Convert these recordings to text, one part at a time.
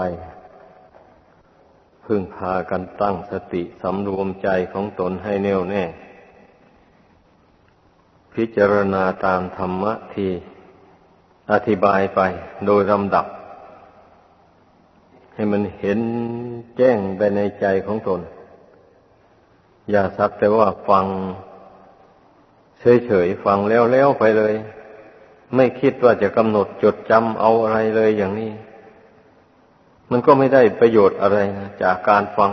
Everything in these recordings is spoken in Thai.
ไป พึ่งพากันตั้งสติสำรวมใจของตนให้แน่วแน่ พิจารณาตามธรรมะที่อธิบายไปโดยลำดับ ให้มันเห็นแจ้งไปในใจของตน อย่าสักแต่ว่าฟังเฉยๆฟังแล้วๆไปเลย ไม่คิดว่าจะกำหนดจดจำเอาอะไรเลยอย่างนี้ มันก็ไม่ได้ประโยชน์อะไรนะจากการฟัง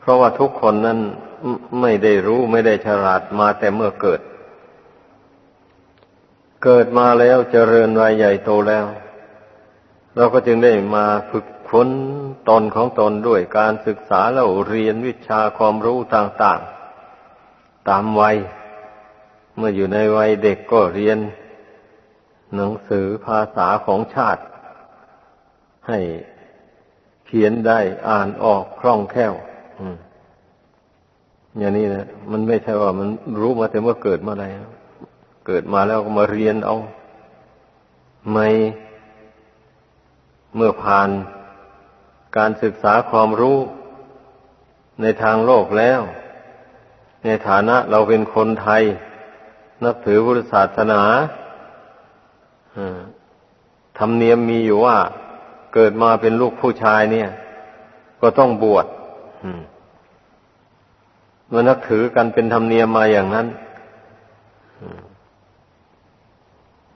เพราะว่าทุกคนนั้นไม่ได้รู้ไม่ได้ฉลาดมาแต่เมื่อเกิด เกิดมาแล้วเจริญวัยใหญ่โตแล้ว เราก็จึงได้มาฝึกฝนตนของตนด้วยการศึกษาแล้วเรียนวิชาความรู้ต่าง ๆ ตามวัย เมื่ออยู่ในวัยเด็กก็เรียน หนังสือภาษาของชาติ ให้เขียนได้อ่านออกคล่องแคล่วอย่างนี้นะมันไม่ใช่ว่ามันรู้มาแต่เมื่อเกิดมาอะไรเกิดมาแล้วก็มาเรียนเอาไม่เมื่อผ่านการศึกษาความรู้ในทางโลกแล้ว ในฐานะเราเป็นคนไทย นับถือพุทธศาสนา ธรรมเนียมมีอยู่ว่า เกิดมาเป็นลูกผู้ชายเนี่ย ก็ต้องบวชมื่อนับถือกันเป็นธรรมเนียมมาอย่างนั้น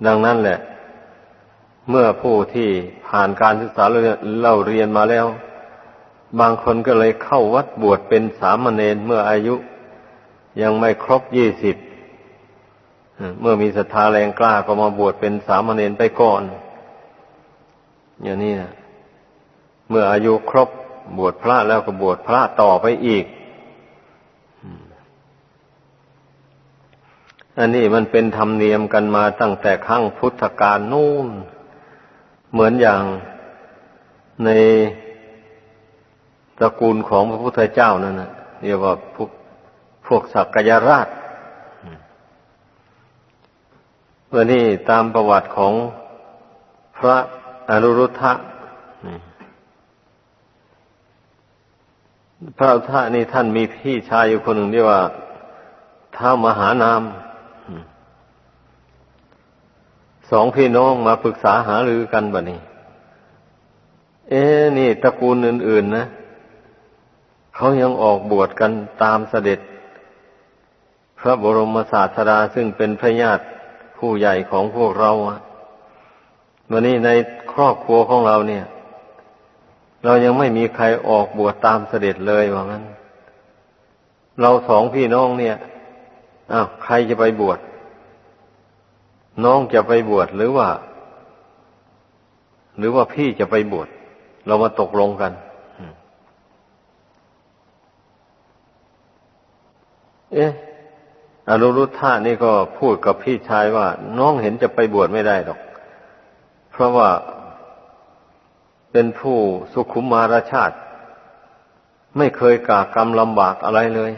ดังนั้นแหละ เมื่อผู้ที่ผ่านการศึกษาเล่าเรียนมาแล้ว บางคนก็เลยเข้าวัดบวชเป็นสามเณรเมื่ออายุ ยังไม่ครบยี่สิบ เมื่อมีศรัทธาแรงกล้าก็มาบวชเป็นสามเณรไปก่อน อย่างนี้นะเมื่ออายุครบบวชพระแล้วก็บวชพระต่อไปอีก อันนี้มันเป็นธรรมเนียมกันมาตั้งแต่ครั้งพุทธกาลนู่น เหมือนอย่างในตระกูลของพระพุทธเจ้านั่นนะเรียกว่าพวกพวกสักกยราช เมื่อนี่ตามประวัติของพระอนุรุทธะพระอุทะนี่ท่านมีพี่ชายอยู่คนหนึ่งที่ว่าท้ามหานามสองพี่น้องมาปรึกษาหารือกันบ่นี้ เอ๊นี่ตระกูลอื่น ๆ นะเขายังออกบวชกันตามเสด็จ พระบรมศาสดาซึ่งเป็นพระญาติ ผู้ใหญ่ของพวกเราวันนี้ในครอบครัวของเราเนี่ย เรายังไม่มีใครออกบวชตามเสด็จเลยว่างั้น เราสองพี่น้องเนี่ยอ้าวใครจะไปบวชน้องจะไปบวชหรือว่า หรือว่าพี่จะไปบวชเรามาตกลงกันเอ๊ะ อนุรุทธานี่ก็พูดกับพี่ชายว่า น้องเห็นจะไปบวชไม่ได้หรอก เพราะว่าเป็นผู้สุขุมมารชาติ ไม่เคยกากรรมลำบากอะไรเลย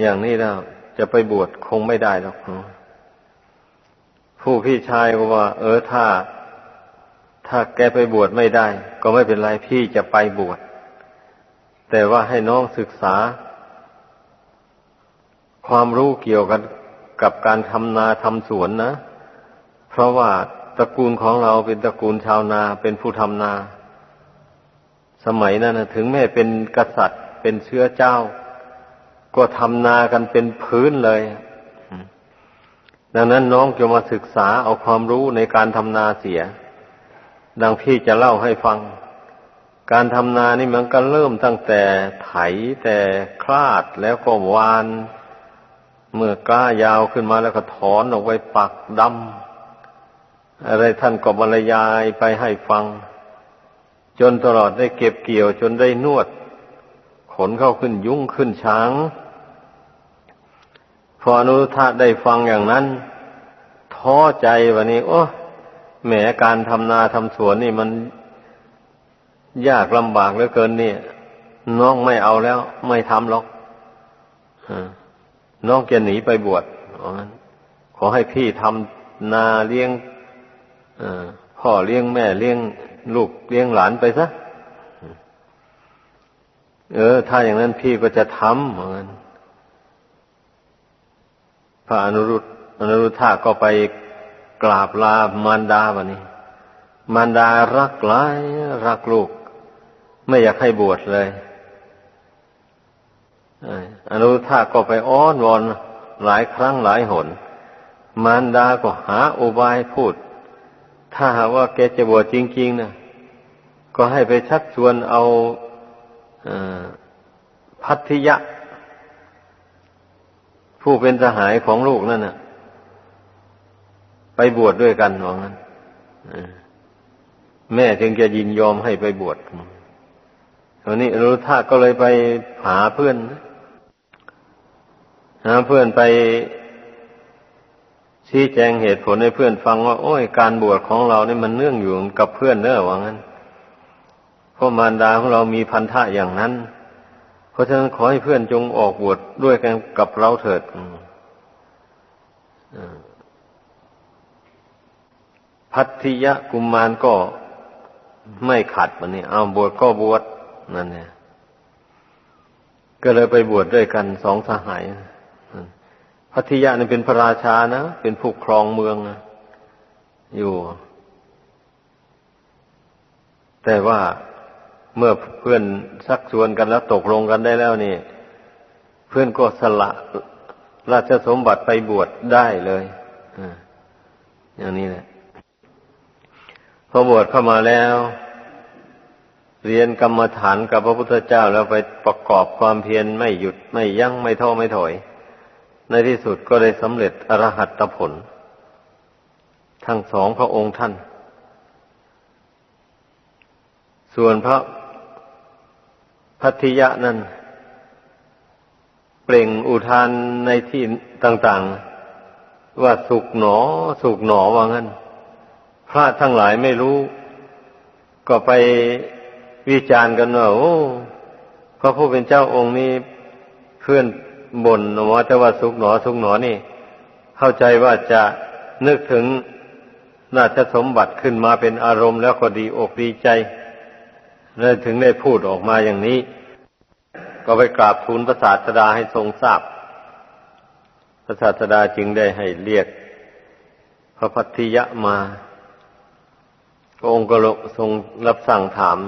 อย่างนี้แล้วจะไปบวชคงไม่ได้หรอกผู้พี่ชายก็ว่า เออถ้า ถ้าแกไปบวชไม่ได้ ก็ไม่เป็นไรพี่จะไปบวชแต่ว่าให้น้องศึกษา ความรู้เกี่ยวกันกับการทำนาทำสวนนะ เพราะว่าตระกูลของเราเป็นตระกูลชาวนาเป็นผู้ทำนา สมัยนั้นนะถึงแม้เป็นกษัตริย์เป็นเชื้อเจ้า ก็ทำนากันเป็นพื้นเลย ดังนั้นน้องจะมาศึกษาเอาความรู้ในการทำนาเสีย ดังพี่จะเล่าให้ฟัง การทำนานี่มันก็เริ่มตั้งแต่ไถแต่คลาดแล้วก็วาน เมื่อกล้ายาวขึ้นมาแล้วก็ถอนออกไปปักดำอะไรท่านก็บรรยายไปให้ฟัง จนตลอดได้เก็บเกี่ยวจนได้นวด ขนเข้าขึ้นยุ่งขึ้นช้าง พออนุทาได้ฟังอย่างนั้น ท้อใจวันนี้ โอ้แหมการทำนาทำสวนนี่มันยากลำบากเหลือเกินนี่น้องไม่เอาแล้ว ไม่ทำหรอกอ น้องจะหนีไปบวชขอให้พี่ทำนาเลี้ยงพ่อเลี้ยงแม่เลี้ยงลูกเลี้ยงหลานไปซะ เออ ถ้าอย่างนั้นพี่ก็จะทำเหมือนพระอนุรุตอนุรุทธาก็ไปกราบลามารดาบะนี้ มารดารักหลาย รักลูก ไม่อยากให้บวชเลย อนุทธาก็ไปอ้อนวอนหลายครั้งหลายหน มารดาก็หาอุบายพูด ถ้าหาว่าแกจะบวชจริง ๆนะก็ให้ไปชักชวนเอาอพัทธิยะ ผู้เป็นสหายของลูกนั่นน่ะ ไปบวชดด้วยกันว่างั้นแม่จึงจะยินยอมให้ไปบวชตอนนี้อนุรุทธะก็เลยไปหาเพื่อน หาเพื่อนไปชี้แจงเหตุผลให้เพื่อนฟังว่า โอ้ยการบวชของเรานี่มันเนื่องอยู่กับเพื่อนเนอะว่างั้นเพราะมารดาของเรามีพันธะอย่างนั้น เพราะฉะนั้นขอให้เพื่อนจงออกบวชดด้วยกันกับเราเถิดพัทธิยะกุมมารก็ไม่ขัดมันนี่เอาบวชก็บวชนั่นเนี่ยก็เลยไปบวชดด้วยกันสองสหาย พัทยะนี่เป็นพระราชานะ เป็นผู้ครองเมืองนะอยู่ แต่ว่าเมื่อเพื่อนชักชวนกันแล้วตกลงกันได้แล้วนี่ เพื่อนก็สละราชสมบัติไปบวชได้เลยอ่าอย่างนี้แหละพอบวชเข้ามาแล้ว เรียนกรรมฐานกับพระพุทธเจ้าแล้วไปประกอบความเพียรไม่หยุดไม่ยั้งไม่ท้อไม่ถอย ในที่สุดก็ได้สำเร็จอรหัตผล ทั้งสองพระองค์ท่าน ส่วนพระพัทิยะนั้น เปล่งอุทานในที่ต่างๆ ว่าสุกหนอ สุกหนอว่างั้น พระทั้งหลายไม่รู้ ก็ไปวิจารณ์กันว่าโอ้พระผู้เป็นเจ้าองค์นี้เพื่อน บ่นว่าแต่ว่าสุกหนอสุกหนอนี่ เข้าใจว่าจะนึกถึงราชสมบัติขึ้นมาเป็นอารมณ์แล้วก็ดีอกดีใจเลยถึงได้พูดออกมาอย่างนี้ ก็ไปกราบทูลพระศาสดาให้ทรงทราบพระศาสดาจึงได้ให้เรียก พระพัทธิยะมาพระองค์ก็ทรงรับสั่งถาม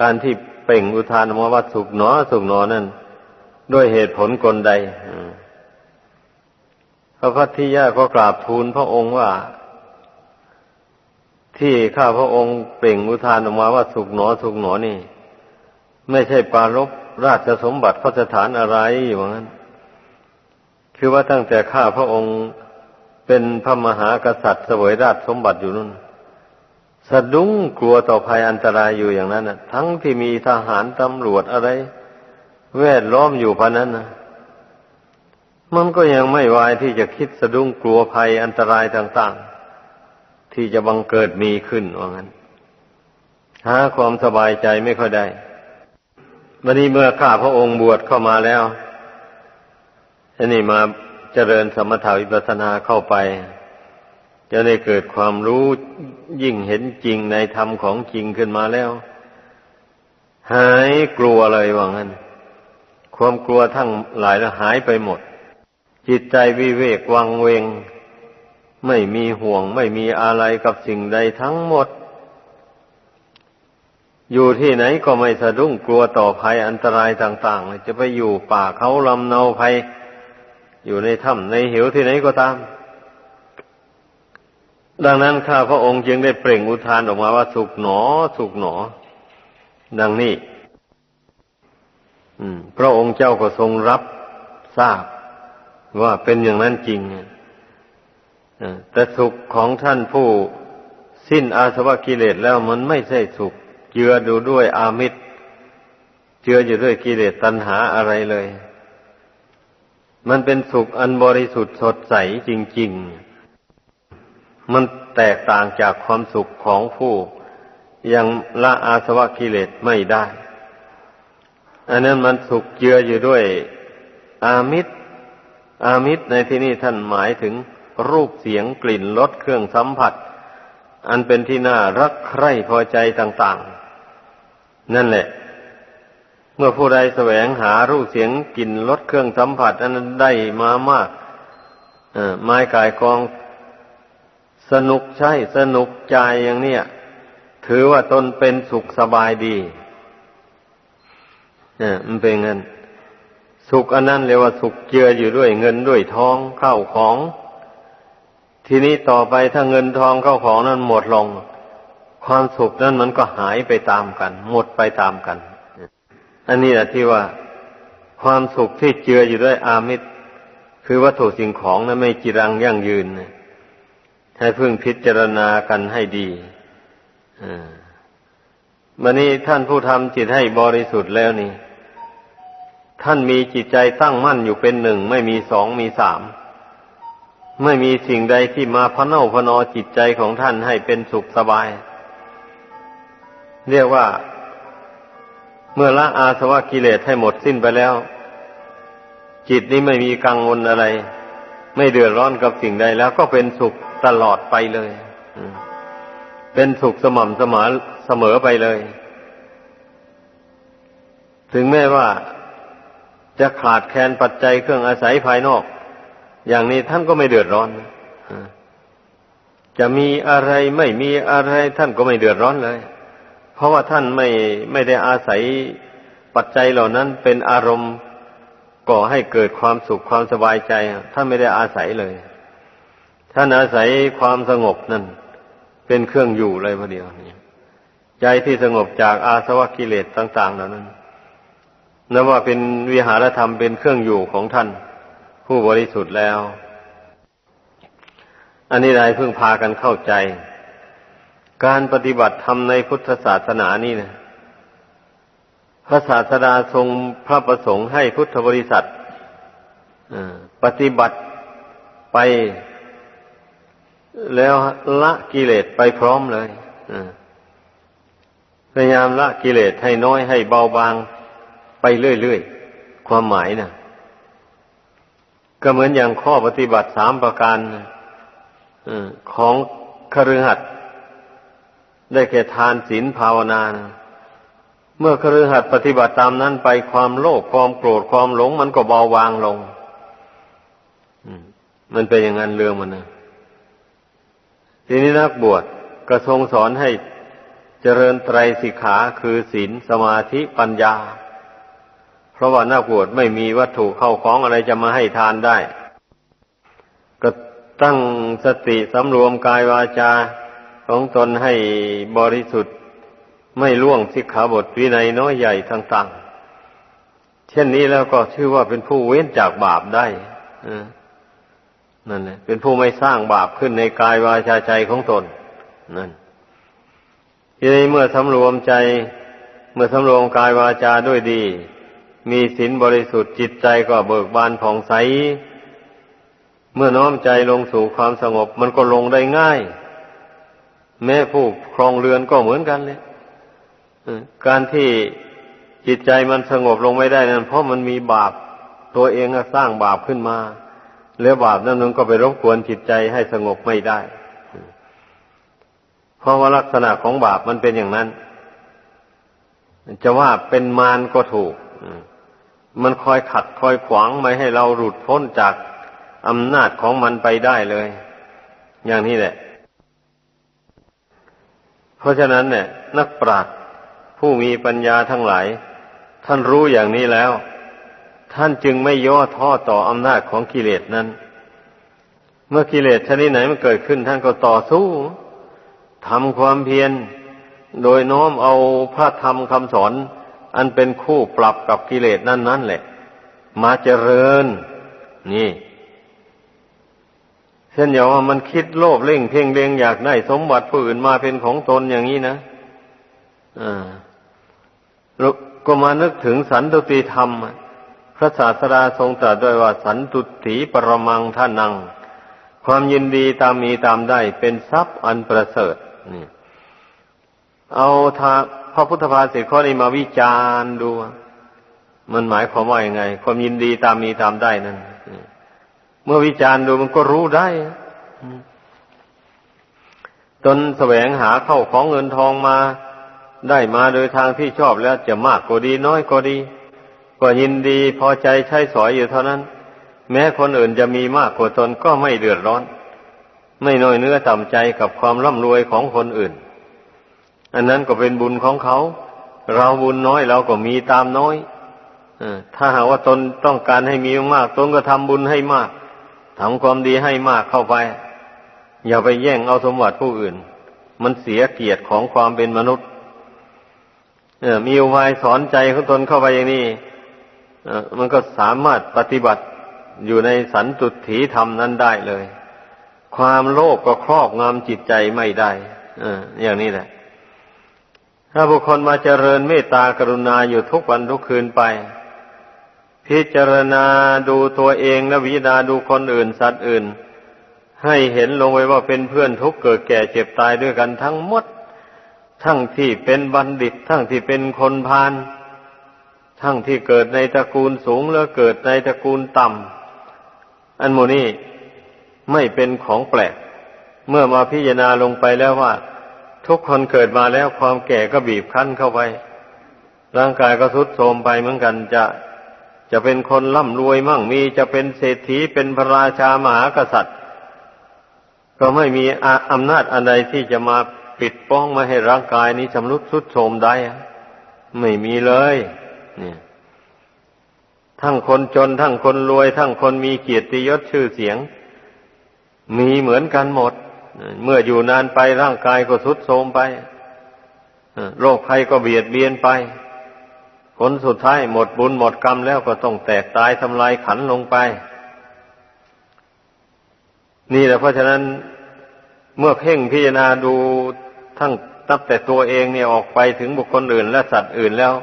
การที่เป่งอุทานออกมาว่าสุกหนอสุกหนอนั่น ด้วยเหตุผลกลใดพระพัทธิยะก็กราบทูลพระองค์ว่า ที่ข้าพระองค์เปล่งอุทานออกมาว่าสุกหนอสุกหนอนี่ ไม่ใช่ปารบราชสมบัติพระสถานอะไรอย่างนั้น คือว่าตั้งแต่ข้าพระองค์เป็นพระมหากษัตริย์เสวยราชสมบัติอยู่นั่นสะดุ้งกลัวต่อภัยอันตรายอยู่อย่างนั้นนะทั้งที่มีทหารตำรวจอะไร แวดล้อมอยู่พะนั้นนะมันก็ยังไม่วายที่จะคิดสะดุ้งกลัวภัยอันตรายต่างๆ ที่จะบังเกิดมีขึ้นว่างั้น หาความสบายใจไม่ค่อยได้วันนี้เมื่อข้าพระองค์บวชเข้ามาแล้วอันนี้มาเจริญสมถาวิปัสสนาเข้าไป จะได้เกิดความรู้ยิ่งเห็นจริงในธรรมของจริงขึ้นมาแล้ว หายกลัวเลยว่างั้น ความกลัวทั้งหลายล้วหายไปหมด จิตใจวิเวกวังเวง ไม่มีห่วงไม่มีอะไรกับสิ่งใดทั้งหมด อยู่ที่ไหนก็ไม่สะดุ้งกลัวต่อภัยอันตรายต่างๆจะไปอยู่ป่าเขาลำเนาภัย อยู่ในถ้ำในเหวที่ไหนก็ตาม ดังนั้นข้าพระองค์จึงได้เปล่งอุทานออกมาว่าสุกหนอ สุกหนอ ดังนี้ พระองค์เจ้าก็ทรงรับทราบว่าเป็นอย่างนั้นจริงแต่สุขของท่านผู้สิ้นอาสวะกิเลสแล้วมันไม่ใช่สุข เจือดูด้วยอามิตร เจืออยู่ด้วยกิเลสตัณหาอะไรเลย มันเป็นสุขอันบริสุทธิ์สดใสจริง ๆ มันแตกต่างจากความสุขของผู้ ยังละอาสวะกิเลสไม่ได้ อันนั้นมันสุขเจืออยู่ด้วยอามิตร อามิตรในที่นี้ท่านหมายถึงรูปเสียงกลิ่นรสเครื่องสัมผัส อันเป็นที่น่ารักใคร่พอใจต่าง ๆ นั่นแหละ เมื่อผู้ใดแสวงหารูปเสียงกลิ่นรสเครื่องสัมผัส อันนั้นได้มามากเออไม้กายกอง สนุกใช่สนุกใจอย่างเนี้ยถือว่าตนเป็นสุขสบายดี เนี่ยมันเป็นเงิน สุขอันนั้นเรียกว่าสุขเจืออยู่ด้วยเงินด้วยทองเข้าของ ทีนี้ต่อไปถ้าเงินทองเข้าของนั้นหมดลง ความสุขนั้นมันก็หายไปตามกัน หมดไปตามกัน อันนี้แหละที่ว่าความสุขที่เจืออยู่ด้วยอามิตร คือวัตถุสิ่งของนั้นไม่จีรังยั่งยืนให้พึ่งพิจารณากันให้ดีอ่าวันนี้ท่านผู้ทำจิตให้บริสุทธิ์แล้วนี่ ท่านมีจิตใจตั้งมั่นอยู่เป็นหนึ่ง ไม่มีสองมีสามไม่มีสิ่งใดที่มาพะเนาพนอจิตใจของท่านให้เป็นสุขสบาย เรียกว่า เมื่อละอาสวะกิเลสให้หมดสิ้นไปแล้ว จิตนี้ไม่มีกังวลอะไร ไม่เดือดร้อนกับสิ่งใดแล้วก็เป็นสุขตลอดไปเลยเป็นสุขสม่ำเสมอเสมอไปเลย ถึงแม้ว่า จะขาดแคลนปัจจัยเครื่องอาศัยภายนอก อย่างนี้ท่านก็ไม่เดือดร้อนจะมีอะไรไม่มีอะไรท่านก็ไม่เดือดร้อนเลย เพราะว่าท่านไม่ไม่ได้อาศัยปัจจัยเหล่านั้นเป็นอารมณ์ก่อให้เกิดความสุขความสบายใจท่านไม่ได้อาศัยเลย ท่านอาศัยความสงบนั่น เป็นเครื่องอยู่เลยพอเดียวนี่ใจที่สงบจากอาสวะกิเลสต่าง ๆ เหล่านั้น นับว่าเป็นวิหารธรรมเป็นเครื่องอยู่ของท่าน ผู้บริสุทธิ์แล้ว อันนี้นายเพิ่งพากันเข้าใจ การปฏิบัติธรรมในพุทธศาสนานี่นะพระศาสดาทรงพระประสงค์ให้พุทธบริษัทปฏิบัติไปแล้วละกิเลสไปพร้อมเลยพยายามละกิเลสให้น้อยให้เบาบาง ไปเรื่อยๆ ความหมายนะ่ะก็เหมือนอย่างข้อปฏิบัติสามประการของคฤหัสถ์ได้แก่ทานศีลภาวนานะเมื่อคฤหัสถ์ปฏิบัติตามนั้นไปความโลภความโกรธความหลง มันก็เบาบางลงมันเป็นอย่างนั้นเรื่องมันนะทีนี้นักบวชกระทรงสอนให้เจริญไตรสิกขาคือศีลสมาธิปัญญา ราะว่านักบวชไม่มีวัตถุเข้าของอะไรจะมาให้ทานได้ ก็ตั้งสติสำรวมกายวาจาของตนให้บริสุทธิ์ ไม่ล่วงสิกขาบทวินัยน้อยใหญ่ต่างๆ เช่นนี้แล้วก็ชื่อว่าเป็นผู้เว้นจากบาปได้นั่นแหละเป็นผู้ไม่สร้างบาปขึ้นในกายวาจาใจของตน นั่นทีนี้เมื่อสำรวมใจ เมื่อสำรวมกายวาจาด้วยดี มีศีลบริสุทธิ์จิตใจก็เบิกบานผ่องใส เมื่อน้อมใจลงสู่ความสงบมันก็ลงได้ง่าย แม้ผู้ครองเรือนก็เหมือนกันเลยการที่จิตใจมันสงบลงไม่ได้นั้นเพราะมันมีบาปตัวเองสร้างบาปขึ้นมา แล้วบาปนั้นมันก็ไปรบกวนจิตใจให้สงบไม่ได้ เพราะว่าลักษณะของบาปมันเป็นอย่างนั้น จะว่าเป็นมารก็ถูก มันคอยขัดคอยขวางไม่ให้เราหลุดพ้นจากอำนาจของมันไปได้เลย อย่างนี้แหละ เพราะฉะนั้นเนี่ย นักปราชญ์ผู้มีปัญญาทั้งหลาย ท่านรู้อย่างนี้แล้ว ท่านจึงไม่ย่อท้อต่ออำนาจของกิเลสนั้น เมื่อกิเลสชนิดไหนมันเกิดขึ้น ท่านก็ต่อสู้ทำความเพียร โดยน้อมเอาพระธรรมคำสอน อันเป็นคู่ปรับกับกิเลสนั่นนั่นแหละ มาเจริญ นี่เช่นอย่างว่ามันคิดโลภเล่งเพ่งเลงอยากได้สมบัติผู้อื่นมาเป็นของตนอย่างนี้นะอ่าก็มานึกถึงสันตุติธรรม พระศาสดาทรงตรัสด้วยว่า สันตุถีปรมังท่านัง ความยินดีตามมีตามได้เป็นทรัพย์อันประเสริฐนี่ เอาทาพระพุทธภาษิตข้อนี้มาวิจารณ์ดู มันหมายความว่าอย่างไง ความยินดีตามมีตามได้นั้นเมื่อวิจารณ์ดูมันก็รู้ได้จนแสวงหาเข้าของเงินทองมา ได้มาโดยทางที่ชอบแล้วจะมากก็ดีน้อยก็ดี ก็ยินดีพอใจใช้สอยอยู่เท่านั้น แม้คนอื่นจะมีมากกว่าตนก็ไม่เดือดร้อน ไม่น้อยเนื้อต่ำใจกับความร่ำรวยของคนอื่น อันนั้นก็เป็นบุญของเขา เราบุญน้อยเราก็มีตามน้อยอถ้าหากว่าตนต้องการให้มีมาก ตนก็ทำบุญให้มากทำความดีให้มากเข้าไป อย่าไปแย่งเอาสมบัติผู้อื่น มันเสียเกียรติของความเป็นมนุษย์เอมีอุบายสอนใจของตนเข้าไปอย่างนี้เอมันก็สามารถปฏิบัติอยู่ในสันตุถีธรรมนั้นได้เลย ความโลภก็ครอบงำจิตใจไม่ได้เออย่างนี้แหละ ถ้าบุคคลมาเจริญเมตตากรุณาอยู่ทุกวันทุกคืนไป พิจารณาดูตัวเองและวิจาณดูคนอื่นสัตว์อื่น ให้เห็นลงไว้ว่าเป็นเพื่อนทุกเกิดแก่เจ็บตายด้วยกันทั้งหมด ทั้งที่เป็นบัณฑิต ทั้งที่เป็นคนพาลทั้งที่เกิดในตระกูลสูงและเกิดในตระกูลต่ำอันโมนี้ไม่เป็นของแปลก เมื่อมาพิจารณาลงไปแล้วว่า ทุกคนเกิดมาแล้วความแก่ก็บีบคั้นเข้าไป ร่างกายก็ทรุดโทรมไปเหมือนกันจะจะเป็นคนร่ำรวยมั่งมีจะเป็นเศรษฐีเป็นพระราชามหากษัตริย์ ก็ไม่มีอำนาจอันใดที่จะมาปิดป้องม่ให้ร่างกายนี้ชำรุดทรุดโทรมได้ไม่มีเลยเนี่ยทั้งคนจนทั้งคนรวย ทั้งคนมีเกียรติยศชื่อเสียง มีเหมือนกันหมด เมื่ออยู่นานไปร่างกายก็ทรุดโทรมไปโรคภัยก็เบียดเบียนไป ผลสุดท้ายหมดบุญหมดกรรมแล้วก็ต้องแตกตายทำลายขันลงไป นี่แหละเพราะฉะนั้นเมื่อเพ่งพิจารณาดูทั้งตับแต่ตัวเองเนี่ยออกไปถึงบุคคลอื่น และสัตว์อื่นแล้ว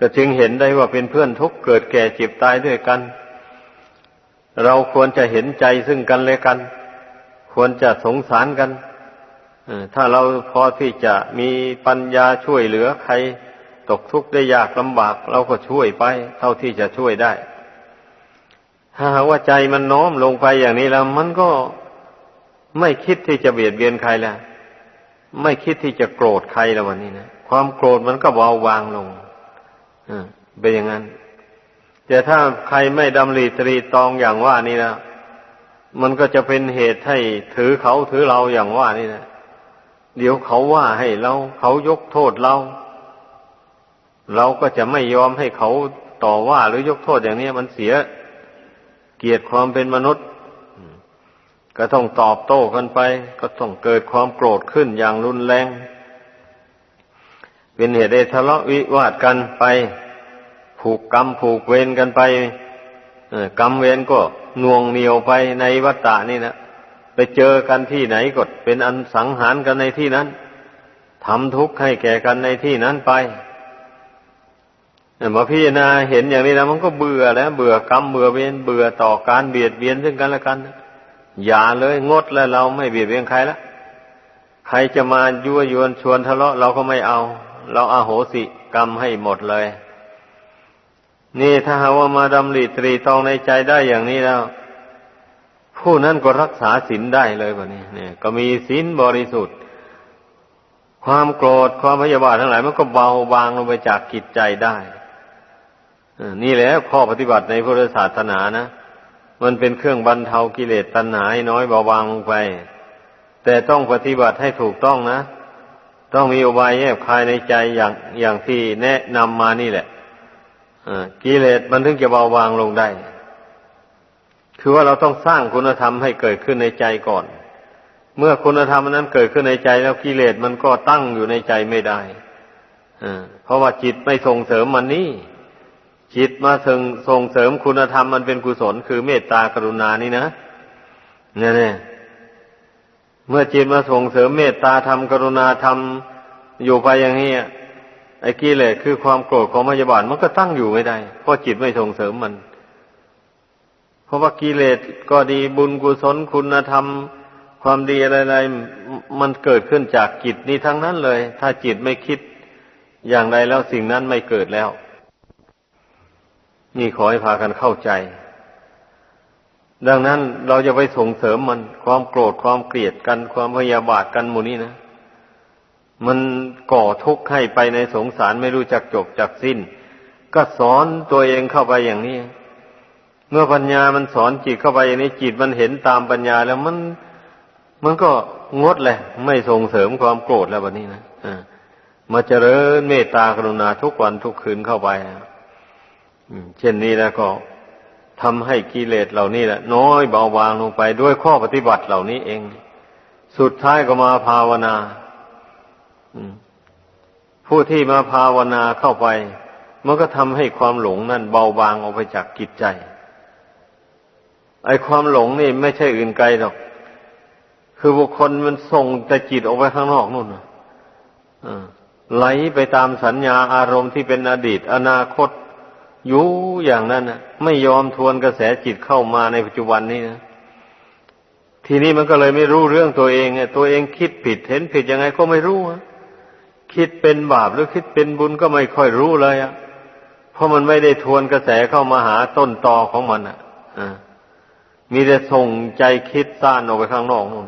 ก็จึงเห็นได้ว่าเป็นเพื่อนทุกเกิดแก่เจ็บตายด้วยกัน เราควรจะเห็นใจซึ่งกันและกัน ควรจะสงสารกันถ้าเราพอที่จะมีปัญญาช่วยเหลือใครตกทุกข์ได้ยากลำบาก เราก็ช่วยไป เท่าที่จะช่วยได้ ถ้าหาว่าใจมันน้อมลงไปอย่างนี้แล้ว มันก็ไม่คิดที่จะเบียดเบียนใครแล้วไม่คิดที่จะโกรธใครแล้ววันนี้นะความโกรธมันก็เบาบางลงเป็นอย่างนั้นแต่ถ้าใครไม่ดำริตรีตองอย่างว่านี่นะ มันก็จะเป็นเหตุให้ถือเขาถือเราอย่างว่านี่นะเดี๋ยวเขาว่าให้เราเขายกโทษเรา เราก็จะไม่ยอมให้เขาต่อว่าหรือยกโทษอย่างนี้มันเสียเกียรติความเป็นมนุษย์ ก็ต้องตอบโต้กันไป ก็ต้องเกิดความโกรธขึ้นอย่างรุนแรง เป็นเหตุให้ทะเลาะวิวาทกันไป ผูกกรรมผูกเวรกันไปกรรมเวรก็ น่วงเหนียวไปในวัฏฏะนี่นะไปเจอกันที่ไหนก็เป็นอันสังหารกันในที่นั้นทำทุกข์ให้แก่กันในที่นั้นไปมาพิจารณาเห็นอย่างนี้แล้วมันก็เบื่อแล้ว เบื่อกรรมเบื่อเวรเบื่อต่อการเบียดเบียนซึ่งกันและกัน อย่าเลยงดแล้วเราไม่เบียดเบียนใครละใครจะมายั่วยวนชวนทะเลาะเราก็ไม่เอา เราอาโหสิกรรมให้หมดเลย นี่ถ้าหาว่ามาดำริตรีตองในใจได้อย่างนี้แล้ว ผู้นั้นก็รักษาศีลได้เลยแบบนี้เนี่ย ก็มีศีลบริสุทธิ์ ความโกรธความพยาบาททั้งหลาย มันก็เบาบางลงไปจากกิจใจได้นี่แหละข้อปฏิบัติในพุทธศาสนานะมันเป็นเครื่องบรรเทากิเลสตัณหาให้น้อยเบาบางลงไป แต่ต้องปฏิบัติให้ถูกต้องนะ ต้องมีอุบายแยบคายในใจอย่างอย่างที่แนะนำมานี่แหละ กิเลสมันถึงจะเบาบางลงได้ คือว่าเราต้องสร้างคุณธรรมให้เกิดขึ้นในใจก่อน เมื่อคุณธรรมนั้นเกิดขึ้นในใจแล้วกิเลสมันก็ตั้งอยู่ในใจไม่ได้เพราะว่าจิตไม่ส่งเสริมมันนี่ จิตมาส่งส่งเสริมคุณธรรมมันเป็นกุศล คือเมตตากรุณานี่นะเนี่ยเนี่ยเมื่อจิตมาส่งเสริมเมตตาธรรมกรุณาธรรมอยู่ไปอย่างนี้ ไอ้กิเลสคือความโกรธของพยาบาทมันก็ตั้งอยู่ไม่ได้ เพราะจิตไม่ส่งเสริมมัน เพราะว่ากิเลสก็ดีบุญกุศลคุณธรรม ความดีอะไรๆมันเกิดขึ้นจากจิตนี้ทั้งนั้นเลย ถ้าจิตไม่คิดอย่างใดแล้วสิ่งนั้นไม่เกิดแล้ว นี่ขอให้พากันเข้าใจ ดังนั้นเราจะไปส่งเสริมมันความโกรธความเกลียดกันความพยาบาทกันหมู่นี้นะ มันก่อทุกข์ให้ไปในสงสารไม่รู้จักจบจักสิ้น ก็สอนตัวเองเข้าไปอย่างนี้ เมื่อปัญญามันสอนจิตเข้าไปอย่างนี้จิตมันเห็นตามปัญญาแล้วมัน มันก็งดแหละ ไม่ส่งเสริมความโกรธแล้วแบบนี้นะอ่ามาเจริญเมตตากรุณาทุกวันทุกคืนเข้าไปเช่นนี้แล้วก็ทำให้กิเลสเหล่านี้แหละ น้อยเบาบางลงไปด้วยข้อปฏิบัติเหล่านี้เอง สุดท้ายก็มาภาวนา ผู้ที่มาภาวนาเข้าไป มันก็ทำให้ความหลงนั่นเบาบางออกไปจากกิจใจ ไอ้ความหลงนี่ไม่ใช่อื่นไกลหรอก คือบุคคลมันส่งแต่จิตออกไปข้างนอกนู่นน่ะไหลไปตามสัญญาอารมณ์ที่เป็นอดีต อนาคตอยู่อย่างนั้นนะไม่ยอมทวนกระแสจิตเข้ามาในปัจจุบันนี้นะทีนี้มันก็เลยไม่รู้เรื่องตัวเองไงตัวเองคิดผิดเห็นผิดยังไงก็ไม่รู้อะ คิดเป็นบาปหรือคิดเป็นบุญก็ไม่ค่อยรู้เลยอะเพราะมันไม่ได้ทวนกระแสเข้ามาหาต้นตอของมันอะอ่ามีแต่ส่งใจคิดซ่านออกไปข้างนอกนู่น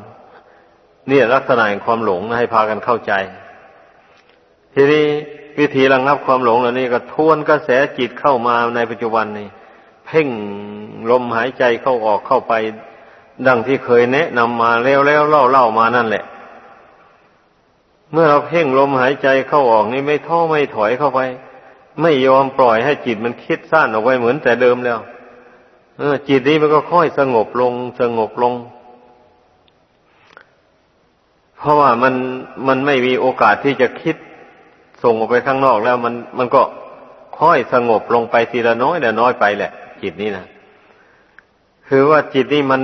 นี่ลักษณะแห่งความหลงนะให้พากันเข้าใจ ทีนี้วิธีระงับความหลงเหล่านี้ก็ทวนกระแสจิตเข้ามาในปัจจุบันนี้เพ่งลมหายใจเข้าออกเข้าไป ดังที่เคยแนะนำมาแล้วแล้วเล่าเล่ามานั่นแหละ เมื่อเราเพ่งลมหายใจเข้าออกนี่ไม่ท้อไม่ถอยเข้าไป ไม่ยอมปล่อยให้จิตมันคิดสั้นออกไปเหมือนแต่เดิมแล้ว เออ จิตนี้มันก็ค่อยสงบลง สงบลง เพราะว่ามันมันไม่มีโอกาสที่จะคิดส่งออกไปข้างนอกแล้วมันมันก็ค่อยสงบลงไปทีละน้อยละน้อยไปแหละ จิตนี้นะคือว่าจิตนี้มัน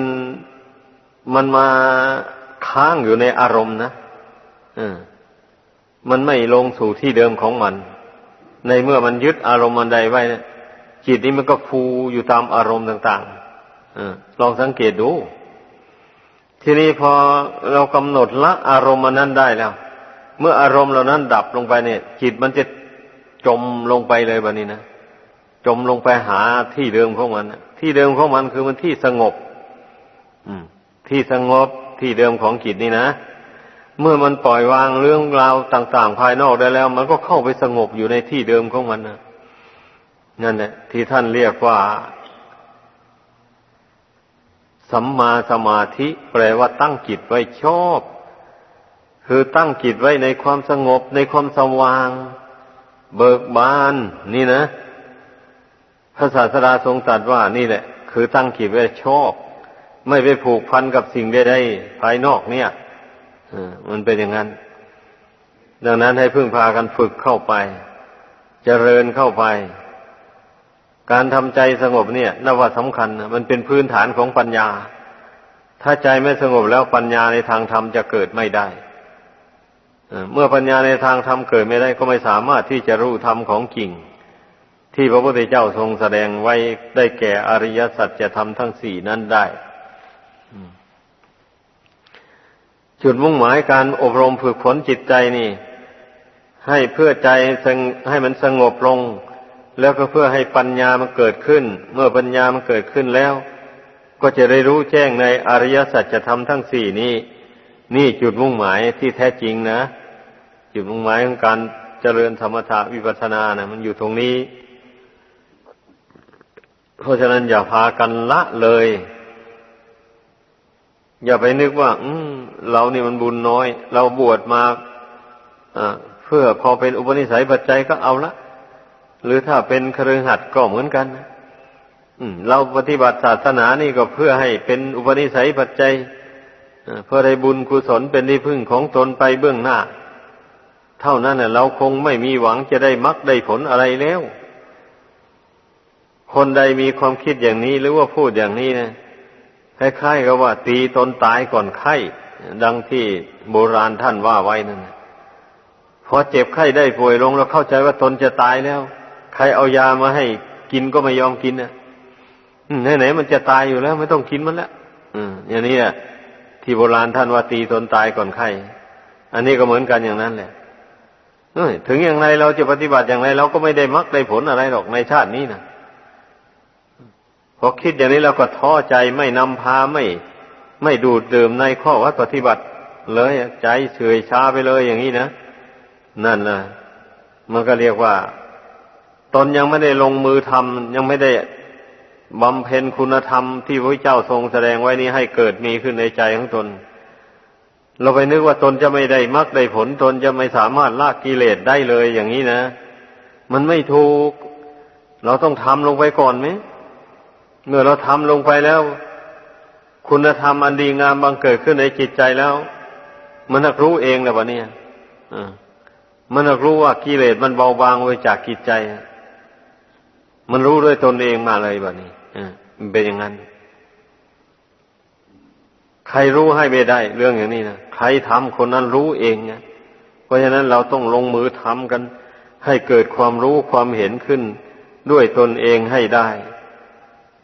มันมาค้างอยู่ในอารมณ์นะเออ มันไม่ลงสู่ที่เดิมของมัน ในเมื่อมันยึดอารมณ์มันใดไว้จิตนี้มันก็ฟูอยู่ตามอารมณ์ต่างๆอลองสังเกตดู ทีนี้พอเรากำหนดละอารมณ์มันนั้นได้แล้ว เมื่ออารมณ์เหล่านั้นดับลงไปเนี่ย จิตมันจะจมลงไปเลยแบบนี้นะจมลงไปหาที่เดิมของมันที่เดิมของมันคือมันที่สงบ อืม ที่สงบที่เดิมของจิตนี่นะ เมื่อมันปล่อยวางเรื่องราวต่าง ๆ ภายนอกได้แล้ว มันก็เข้าไปสงบอยู่ในที่เดิมของมันนะนั่นแหละที่ท่านเรียกว่า สัมมาสมาธิ แปลว่าตั้งจิตไว้ชอบ คือตั้งจิตไว้ในความสงบ ในความสว่าง เบิกบาน นี่นะพระศาสดาทรงตรัสว่านี่แหละ คือตั้งจิตไว้ชอบ ไม่ไปผูกพันกับสิ่งใดๆภายนอกเนี่ย มันเป็นอย่างนั้น ดังนั้นให้พึ่งพากันฝึกเข้าไปเจริญเข้าไป การทำใจสงบเนี่ยนับว่าสำคัญ มันเป็นพื้นฐานของปัญญา ถ้าใจไม่สงบแล้วปัญญาในทางธรรมจะเกิดไม่ได้เมื่อปัญญาในทางธรรมเกิดไม่ได้ก็ไม่สามารถที่จะรู้ธรรมของจริง ที่พระพุทธเจ้าทรงแสดงไว้ได้แก่อริยสัจจะทำทั้งสี่นั้นได้ จุดมุ่งหมายการอบรมฝึกฝนจิตใจนี่ ให้เพื่อใจให้มันสงบลง แล้วก็เพื่อให้ปัญญามันเกิดขึ้น เมื่อปัญญามันเกิดขึ้นแล้ว ก็จะได้รู้แจ้งในอริยสัจธรรมทั้งสี่นี้ นี่จุดมุ่งหมายที่แท้จริงนะ จุดมุ่งหมายของการเจริญธรรมถาวิปัสสนานะมันอยู่ตรงนี้ เพราะฉะนั้นอย่าพากันละเลย อย่าไปนึกว่า อืมเรานี่มันบุญน้อย เราบวชมาเพื่อพอเป็นอุปนิสัยปัจจัยก็เอาละหรือถ้าเป็นครือหัดก็เหมือนกันนะเราปฏิบัติศาสนานี่ก็เพื่อให้เป็นอุปนิสัยปัจจัยเพื่อได้บุญกุศลเป็นที่พึ่งของตนไปเบื้องหน้า เท่านั้นเราคงไม่มีหวังจะได้มรรคได้ผลอะไรแล้ว คนใดมีความคิดอย่างนี้หรือว่าพูดอย่างนี้นะ คล้ายๆกับว่า ตีตนตายก่อนไข้ ดังที่โบราณท่านว่าไว้นั่นพอเจ็บไข้ได้ป่วยลงแล้วเข้าใจว่าตนจะตายแล้ว ใครเอายามาให้กินก็ไม่ยอมกินนะไหนๆมันจะตายอยู่แล้ว ไม่ต้องกินมันแล้วอืมอย่างนี้อะที่โบราณท่านว่าตีตนตายก่อนไข้ อันนี้ก็เหมือนกันอย่างนั้นแหละถึงอย่างไรเราจะปฏิบัติอย่างไรเราก็ไม่ได้มรรคได้ผลอะไรหรอกในชาตินี้นะ พอคิดอย่างนี้เราก็ท้อใจไม่นำพาไม่ ไม่ดูดดื่มในข้อวัดปฏิบัติเลยใจเฉื่อยชาไปเลยอย่างนี้นะนั่นนะมันก็เรียกว่า ตนยังไม่ได้ลงมือทำยังไม่ได้บำเพ็ญคุณธรรมที่พระเจ้าทรงแสดงไว้นี้ให้เกิดมีขึ้นในใจของตน เราไปนึกว่าตนจะไม่ได้มรรคได้ผลตนจะไม่สามารถละกกิเลสได้เลยอย่างนี้นะ มันไม่ถูก เราต้องทำลงไปก่อนไหม เมื่อเราทำลงไปแล้ว คุณธรรมอันดีงามบังเกิดขึ้นในจิตใจแล้ว มันนักรู้เองและวะเนี่ยอ่ามันนักรู้ว่ากิเลสมันเบาบางไปจากจิตใจ มันรู้ด้วยตนเองมาเลยแบบนี้อ่ามันเป็นอย่างนั้น ใครรู้ให้ไม่ได้ เรื่องอย่างนี้นะใครทำคนนั้นรู้เองไงเพราะฉะนั้นเราต้องลงมือทำกัน ให้เกิดความรู้ความเห็นขึ้น ด้วยตนเองให้ได้